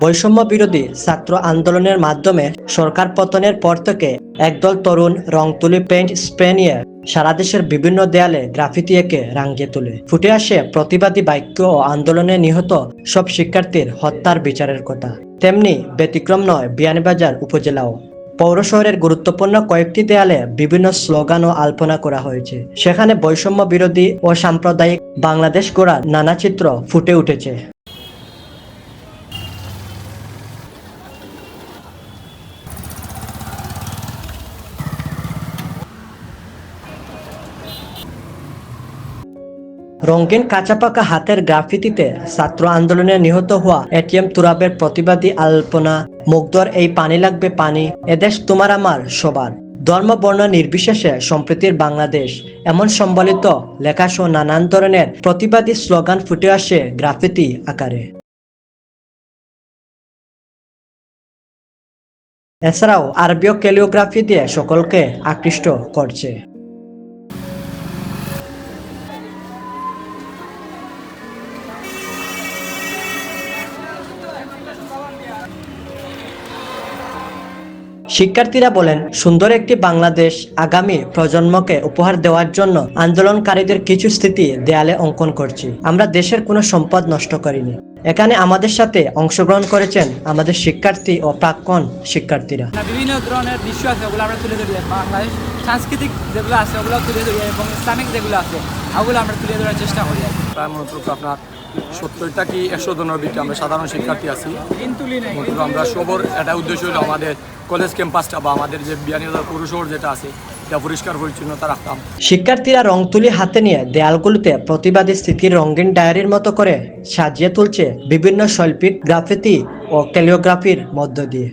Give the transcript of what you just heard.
বৈষম্য বিরোধী ছাত্র আন্দোলনের মাধ্যমে সরকার পতনের পর থেকে একদল তরুণ রং তুলি পেইন্ট স্প্রে নিয়ে সারা দেশের বিভিন্ন দেয়ালে গ্রাফিতি এঁকে রাঙ্গিয়ে তোলে। ফুটে আসে প্রতিবাদী বাক্য ও আন্দোলনে নিহত সব শিক্ষার্থীর হত্যার বিচারের কথা। তেমনি ব্যতিক্রম নয় বিয়ানীবাজার উপজেলাও। পৌর শহরের গুরুত্বপূর্ণ কয়েকটি দেয়ালে বিভিন্ন স্লোগান ও আলপনা করা হয়েছে। সেখানে বৈষম্য বিরোধী ও সাম্প্রদায়িক বাংলাদেশ গড়ার নানা চিত্র ফুটে উঠেছে। রঙিন কাঁচাপাকা হাতের গ্রাফিতিতে ছাত্র আন্দোলনে নিহত হওয়া এটিএম তুরাবের প্রতিবাদী আলপনা। মুগ্ধর এই পানি লাগবে পানি, এদেশ তোমার আমার সবার। ধর্ম, বর্ণ নির্বিশেষে সম্প্রীতির বাংলাদেশ। এমন সম্বলিত লেখাসহ নানান ধরনের প্রতিবাদী স্লোগান ফুটে আসে গ্রাফিতি আকারে। এছাড়াও আরবীয় ক্যালিওগ্রাফি দিয়ে সকলকে আকৃষ্ট করছে। শিক্ষার্থীরা বলেন সুন্দর একটি বাংলাদেশ আগামী প্রজন্মকে উপহার দেওয়ার জন্য আন্দোলনকারীদের কিছু স্থিতি দেয়ালে অঙ্কন করছি। আমরা দেশের কোনো সম্পদ নষ্ট করিনি। এখানে আমাদের সাথে অংশগ্রহণ করেছেন আমাদের শিক্ষার্থী ও প্রাক্তন শিক্ষার্থীরা। বিভিন্ন ধরনের দৃশ্য আছে ওগুলো আমরা তুলে ধরি। বাংলাদেশ সাংস্কৃতিক যেগুলো আছে ওগুলো তুলে ধরি এবং ইসলামিক যেগুলো আছে ওগুলো আমরা তুলে ধরার চেষ্টা করি কি। মূলত আপনার সত্তরটা কি একশো জনের ভিতরে আমরা সাধারণ শিক্ষার্থী আছি। কিন্তু আমরা সবর, এটা উদ্দেশ্য হলো আমাদের কলেজ ক্যাম্পাসটা বা আমাদের যে বিয়ানীবাজার পুরুষর যেটা আছে পরিষ্কার পরিচ্ছন্নতা রাখতাম। শিক্ষার্থীরা রং তুলি হাতে নিয়ে দেয়ালগুলিতে প্রতিবাদী স্থিতির রঙিন ডায়েরির মতো করে সাজিয়ে তুলছে বিভিন্ন শৈল্পিক গ্রাফিতি ও ক্যালিওগ্রাফির মধ্য দিয়ে।